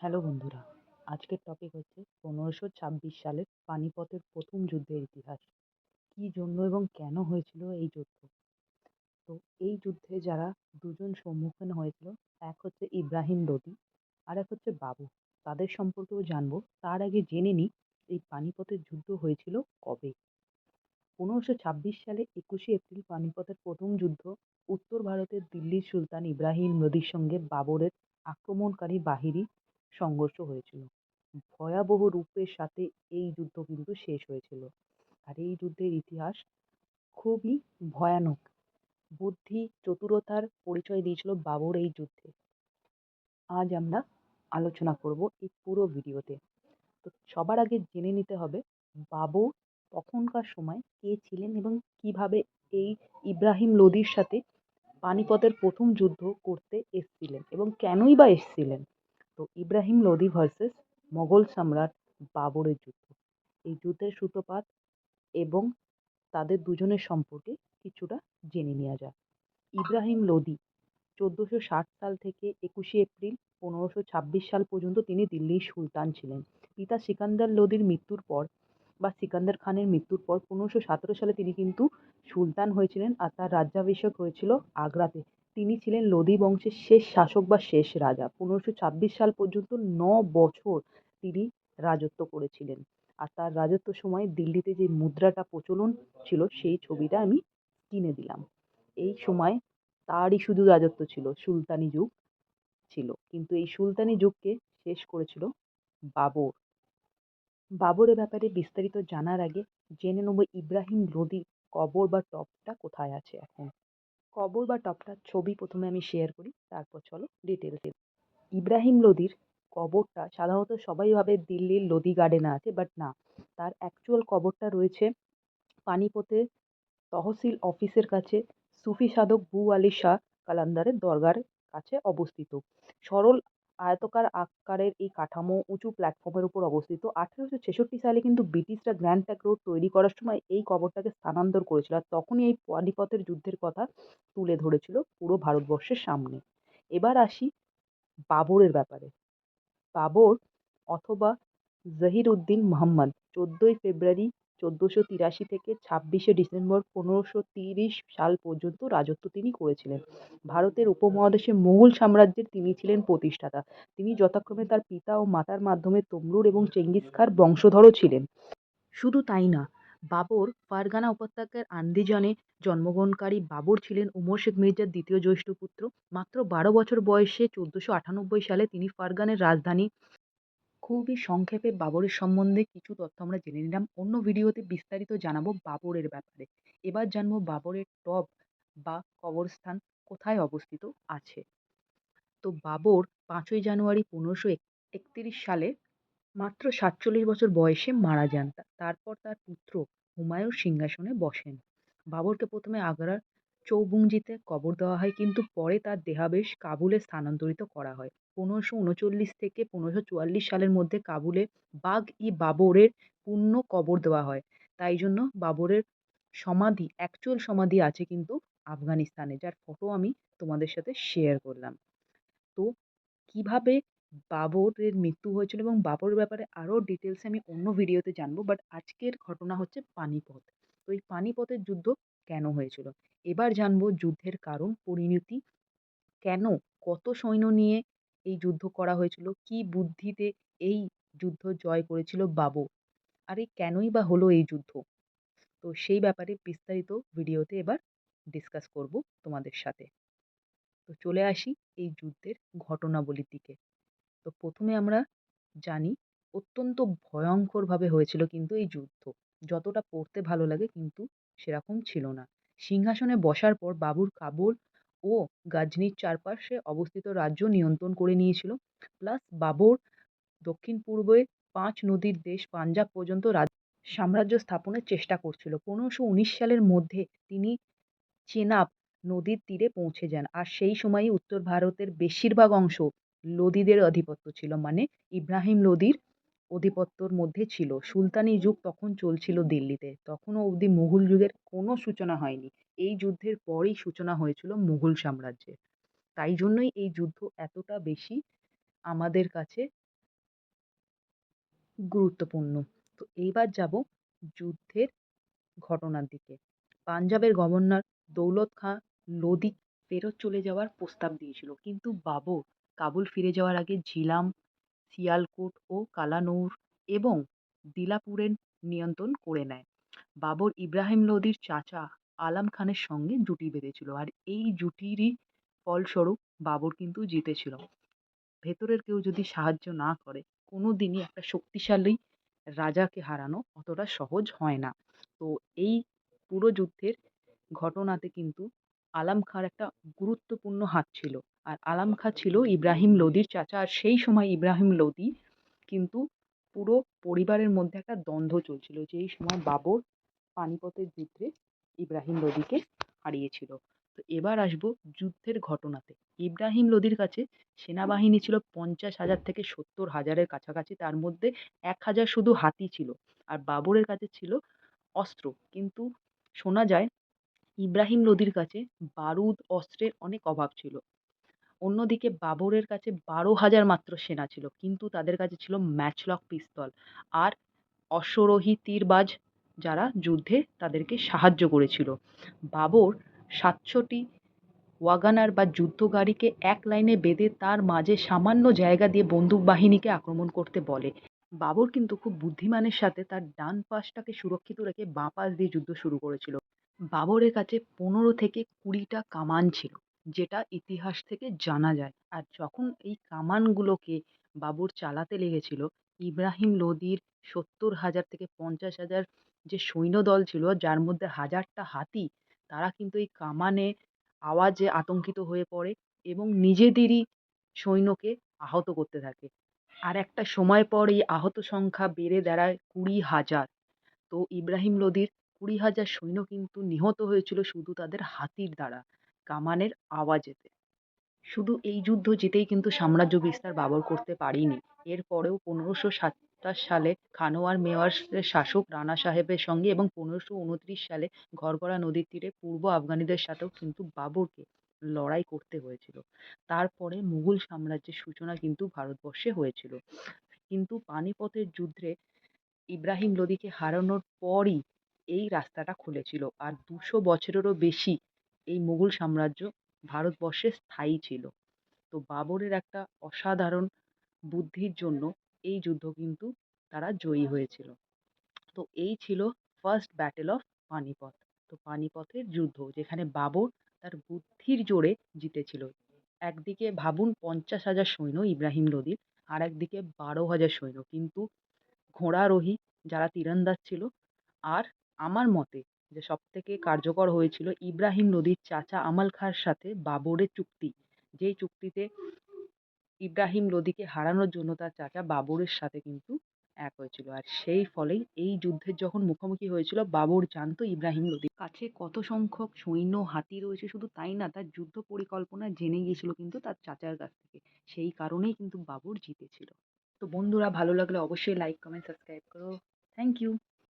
Hello বন্ধুরা, আজকের topic হচ্ছে পনেরোশো ছাব্বিশ সালের পানিপথের প্রথম যুদ্ধের ইতিহাস। কী জন্য এবং কেন হয়েছিল এই যুদ্ধ? তো এই যুদ্ধে যারা দুজন সম্মুখীন হয়েছিল, এক হচ্ছে ইব্রাহিম লোদি আর এক হচ্ছে বাবু। তাদের সম্পর্কেও জানব। তার আগে জেনে নিই এই পানিপথের যুদ্ধ হয়েছিল কবে? পনেরোশো ছাব্বিশ সালে একুশে এপ্রিল পানিপথের প্রথম যুদ্ধ, উত্তর ভারতের দিল্লির সুলতান ইব্রাহিম লোদির সঙ্গে বাবরের আক্রমণকারী বাহিনী সংঘর্ষ হয়েছিল। ভয়াবহ রূপের সাথে এই যুদ্ধ কিন্তু শেষ হয়েছিল। আর এই যুদ্ধের ইতিহাস খুবই ভয়ানক। বুদ্ধি চতুরতার পরিচয় দিয়েছিল বাবর এই যুদ্ধে। আজ আমরা আলোচনা করব এই পুরো ভিডিওতে। তো সবার আগে জেনে নিতে হবে, বাবর তখনকার সময় কে ছিলেন এবং কীভাবে এই ইব্রাহিম লোদির সাথে পানিপথের প্রথম যুদ্ধ করতে এসছিলেন এবং কেনই বা এসছিলেন? তো ইব্রাহিম লোদি ভার্সেস মোগল সম্রাট বাবরের যুদ্ধ। এই যুদ্ধের সূত্রপাত এবং তাদের দুজনের সম্পর্কে কিছুটা জেনে নেওয়া যাক। ইব্রাহিম লোদি চোদ্দোশো ষাট সাল থেকে একুশে এপ্রিল পনেরোশো ছাব্বিশ সাল পর্যন্ত তিনি দিল্লির সুলতান ছিলেন। পিতা সিকান্দার লোদির মৃত্যুর পর বা সিকান্দার খানের মৃত্যুর পর পনেরোশো সতেরো সালে তিনি কিন্তু সুলতান হয়েছিলেন আর তার রাজ্যাভিষেক হয়েছিল আগ্রাতে। তিনি ছিলেন লোদি বংশের শেষ শাসক বা শেষ রাজা। পনেরোশো ছাব্বিশ সাল পর্যন্ত ন বছর তিনি রাজত্ব করেছিলেন। আর তার রাজত্ব সময় দিল্লিতে যে মুদ্রাটা প্রচলন ছিল, সেই ছবিটা আমি কিনে দিলাম। এই সময় তারই শুধু রাজত্ব ছিল, সুলতানি যুগ ছিল। কিন্তু এই সুলতানি যুগকে শেষ করেছিল বাবর। বাবরের ব্যাপারে বিস্তারিত জানার আগে জেনে নেব ইব্রাহিম লোদির কবর বা টপটা কোথায় আছে এখন। কবর বা টপটার ছবি প্রথমে আমি শেয়ার করি, তারপর চলো ডিটেলসে ইব্রাহিম লোদির কবরটা সাধারণত সবাই ভাবে দিল্লির লোদি গার্ডেনে আছে বাট না। তার অ্যাকচুয়াল কবরটা রয়েছে পানিপথে তহসিল অফিসের কাছে, সুফি সাধক বু আলী শাহ কালান্দারের দরগার কাছে অবস্থিত। সরল আয়তকার আকারের এই কাঠামো উঁচু প্ল্যাটফর্মের উপর অবস্থিত। আঠেরোশো ছেষট্টি সালে কিন্তু ব্রিটিশরা গ্র্যান্ড ট্র্যাঙ্ক রোড তৈরি করার সময় এই কবরটাকে স্থানান্তর করেছিল আর তখনই এই পানিপথের যুদ্ধের কথা তুলে ধরেছিল পুরো ভারতবর্ষের সামনে। এবার আসি বাবরের ব্যাপারে। বাবর অথবা জহির উদ্দিন মোহাম্মদ, চোদ্দোই ফেব্রুয়ারি চোদ্দোশো তিরাশি থেকে ছাব্বিশে ডিসেম্বর পনেরোশো তিরিশ সাল পর্যন্ত রাজত্ব তিনি করেছিলেন। ভারতের উপমহাদেশে মুঘল সাম্রাজ্যের তিনি ছিলেন প্রতিষ্ঠাতা। তিনি যথাক্রমে তার পিতা ও মাতার মাধ্যমে তমলুর এবং চেঙ্গিস খাঁর বংশধরও ছিলেন। শুধু তাই না, বাবর ফারগানা উপত্যকার আন্দিজানে জন্মগ্রহণকারী বাবর ছিলেন উমর শেখ মির্জার দ্বিতীয় জ্যৈষ্ঠ পুত্র। মাত্র বারো বছর বয়সে চোদ্দোশো আটানব্বই সালে তিনি ফারগানের রাজধানী খুবই সংক্ষেপে বাবরের সম্বন্ধে কিছু তথ্য আমরা জেনে নিলাম। অন্য ভিডিওতে বিস্তারিত জানাব বাবরের ব্যাপারে। এবার জানব বাবরের টব বা কবরস্থান কোথায় অবস্থিত আছে। তো বাবর পাঁচই জানুয়ারি পনেরোশো একত্রিশ সালে মাত্র সাতচল্লিশ বছর বয়সে মারা যান। তারপর তার পুত্র হুমায়ুন সিংহাসনে বসেন। বাবরকে প্রথমে আগ্রার চৌবুংজিতে কবর দেওয়া হয় কিন্তু পরে তার দেহাবেশ কাবুলে স্থানান্তরিত করা হয়। পনেরোশো উনচল্লিশ থেকে পনেরোশো চুয়াল্লিশ সালের মধ্যে কাবুলে বাগ ই বাবরের পূর্ণ কবর দেওয়া হয়। তাই জন্য বাবরের সমাধি অ্যাকচুয়াল সমাধি আছে কিন্তু আফগানিস্তানে, যার ফটো আমি তোমাদের সাথে শেয়ার করলাম। তো কীভাবে বাবরের মৃত্যু হয়েছিল এবং বাবরের ব্যাপারে আরও ডিটেলসে আমি অন্য ভিডিওতে জানব বাট আজকের ঘটনা হচ্ছে পানিপথ। তো এই পানিপথের যুদ্ধ কেন হয়েছিল? এবার জানব যুদ্ধের কারণ, পরিণতি। কেন? কত সৈন্য নিয়ে এই যুদ্ধ করা হয়েছিল? কী বুদ্ধিতে এই যুদ্ধ জয় করেছিল বাবর আর এই কেনই বা হলো এই যুদ্ধ? তো সেই ব্যাপারে বিস্তারিত ভিডিওতে এবার ডিসকাস করব তোমাদের সাথে। তো চলে আসি এই যুদ্ধের ঘটনাবলীর দিকে। তো প্রথমে আমরা জানি, অত্যন্ত ভয়ঙ্করভাবে হয়েছিল কিন্তু এই যুদ্ধ। যতটা পড়তে ভালো লাগে কিন্তু সেরকম ছিল না। সিংহাসনে বসার পর বাবুর কাবুল ও গাজনির চারপাশে অবস্থিত রাজ্য নিয়ন্ত্রণ করে নিয়েছিল। প্লাস বাবর দক্ষিণ পূর্বে পাঁচ নদীর দেশ পাঞ্জাব পর্যন্ত রাজ সাম্রাজ্য স্থাপনের চেষ্টা করছিল। পনেরোশো উনিশ সালের মধ্যে তিনি চেনাব নদীর তীরে পৌঁছে যান আর সেই সময়ই উত্তর ভারতের বেশিরভাগ অংশ লোদিদের আধিপত্য ছিল। মানে ইব্রাহিম লোদির অধিপত্যর মধ্যে ছিল। সুলতানি যুগ তখন চলছিল দিল্লিতে। তখনও অবধি মুঘল যুগের কোনো সূচনা হয়নি। এই যুদ্ধের পরই সূচনা হয়েছিল মুঘল সাম্রাজ্যের তাই জন্যই এই যুদ্ধ এতটা বেশি আমাদের কাছে গুরুত্বপূর্ণ। তো এইবার যাব যুদ্ধের ঘটনার দিকে। পাঞ্জাবের গভর্নর দৌলত খাঁ লোদি ফেরত চলে যাওয়ার প্রস্তাব দিয়েছিল। কিন্তু বাবর কাবুল ফিরে যাওয়ার আগে ঝিলাম সিয়ালকোট ও কালানৌর এবং দিলাপুরের নিয়ন্ত্রণ করে নেয়। বাবর ইব্রাহিম লোদির চাচা আলাম খানের সঙ্গে জুটি বেঁধেছিল আর এই জুটিরই ফলস্বরূপ বাবর কিন্তু জিতেছিল। ভেতরের কেউ যদি সাহায্য না করে কোনো দিনই একটা শক্তিশালী রাজাকে হারানো অতটা সহজ হয় না। তো এই পুরো যুদ্ধের ঘটনাতে কিন্তু আলাম খাঁর একটা গুরুত্বপূর্ণ হাত ছিল। আর আলাম খাঁ ছিল ইব্রাহিম লোদির চাচা, আর সেই সময় ইব্রাহিম লোদি কিন্তু পুরো পরিবারের মধ্যে একটা দ্বন্দ্ব চলছিল যেই সময় বাবর পানিপথের যুদ্ধে ইব্রাহিম লোদিকে হারিয়েছিল। তো এবার আসব যুদ্ধের ঘটনাতে। ইব্রাহিম লোদির কাছে সেনাবাহিনী ছিল পঞ্চাশ হাজার থেকে সত্তর হাজারের কাছাকাছি, তার মধ্যে এক হাজার শুধু হাতি ছিল আর বাবরের কাছে ছিল অস্ত্র। কিন্তু শোনা যায় ইব্রাহিম লোদির কাছে বারুদ অস্ত্রের অনেক অভাব ছিল। অন্যদিকে বাবরের কাছে বারো হাজার মাত্র সেনা ছিল, কিন্তু তাদের কাছে ছিল ম্যাচলক পিস্তল আর অশ্বরোহী তীরবাজ যারা যুদ্ধে তাদেরকে সাহায্য করেছিল। বাবর সাতশোটি ওয়াগানার বা যুদ্ধ গাড়িকে এক লাইনে বেঁধে তার মাঝে সামান্য জায়গা দিয়ে বন্দুক বাহিনীকে আক্রমণ করতে বলে। বাবর কিন্তু খুব বুদ্ধিমানের সাথে তার ডান পাশটাকে সুরক্ষিত রেখে বাঁ পাশ দিয়ে যুদ্ধ শুরু করেছিল। বাবরের কাছে পনেরো থেকে কুড়িটা কামান ছিল। যেটা ইতিহাস থেকে জানা যায়। আর যখন এই কামানগুলোকে বাবর চালাতে লেগেছিল, ইব্রাহিম লোদির সত্তর হাজার থেকে পঞ্চাশ হাজার যে সৈন্যদল ছিল, যার মধ্যে হাজারটা হাতি, তারা কিন্তু এই কামানে আওয়াজে আতঙ্কিত হয়ে পড়ে এবং নিজেদেরই সৈন্যকে আহত করতে থাকে। আর একটা সময় পর এই আহত সংখ্যা বেড়ে দাঁড়ায় কুড়ি হাজার। তো ইব্রাহিম লোদির কুড়ি হাজার সৈন্য কিন্তু নিহত হয়েছিল শুধু তাদের হাতির দ্বারা। কামানের আওয়াজেতে শুধু এই যুদ্ধ জিতেই কিন্তু সাম্রাজ্য বিস্তার বাবর করতে পারেনি। এরপরেও পনেরোশো সাতাশ সালে খানোয়ার মেওয়ারের শাসক রানা সাহেবের সঙ্গে এবং পনেরোশো উনত্রিশ সালে ঘরগড়া নদীর তীরে পূর্ব আফগানিদের সাথেও কিন্তু বাবরকে লড়াই করতে হয়েছিল। তারপরে মুঘল সাম্রাজ্যের সূচনা কিন্তু ভারতবর্ষে হয়েছিল। কিন্তু পানিপথের যুদ্ধে ইব্রাহিম লোদিকে হারানোর পরই এই রাস্তাটা খুলেছিল। আর দুশো বছরেরও বেশি এই মুঘল সাম্রাজ্য ভারতবর্ষে স্থায়ী ছিল। তো বাবরের একটা অসাধারণ বুদ্ধির জন্য এই যুদ্ধ কিন্তু তারা জয়ী হয়েছিল। তো এই ছিল ফার্স্ট ব্যাটেল অফ পানিপথ। তো পানিপথের যুদ্ধ, যেখানে বাবর তার বুদ্ধির জোরে জিতেছিল। একদিকে ভাবুন পঞ্চাশ হাজার সৈন্য ইব্রাহিম লোদির, আর একদিকে বারো হাজার সৈন্য। কিন্তু ঘোড়ারোহী যারা তীরন্দাজ ছিল, আর আমার মতে যে সব থেকে কার্যকর হয়েছিল ইব্রাহিম লোদির চাচা আমাল খাঁর সাথে বাবরের চুক্তি। যেই চুক্তিতে ইব্রাহিম লোদিকে হারানোর জন্য তার চাচা বাবরের সাথে কিন্তু এক হয়েছিল। আর সেই ফলেই এই যুদ্ধের যখন মুখোমুখি হয়েছিল, বাবর জানতো ইব্রাহিম লোদির কাছে কত সংখ্যক সৈন্য, হাতি রয়েছে, শুধু তাই না, তার যুদ্ধ পরিকল্পনা জেনে গিয়েছিল কিন্তু তার চাচার কাছ থেকে। সেই কারণেই কিন্তু বাবর জিতেছিল। তো বন্ধুরা, ভালো লাগলে অবশ্যই লাইক কমেন্ট সাবস্ক্রাইব করো। Thank you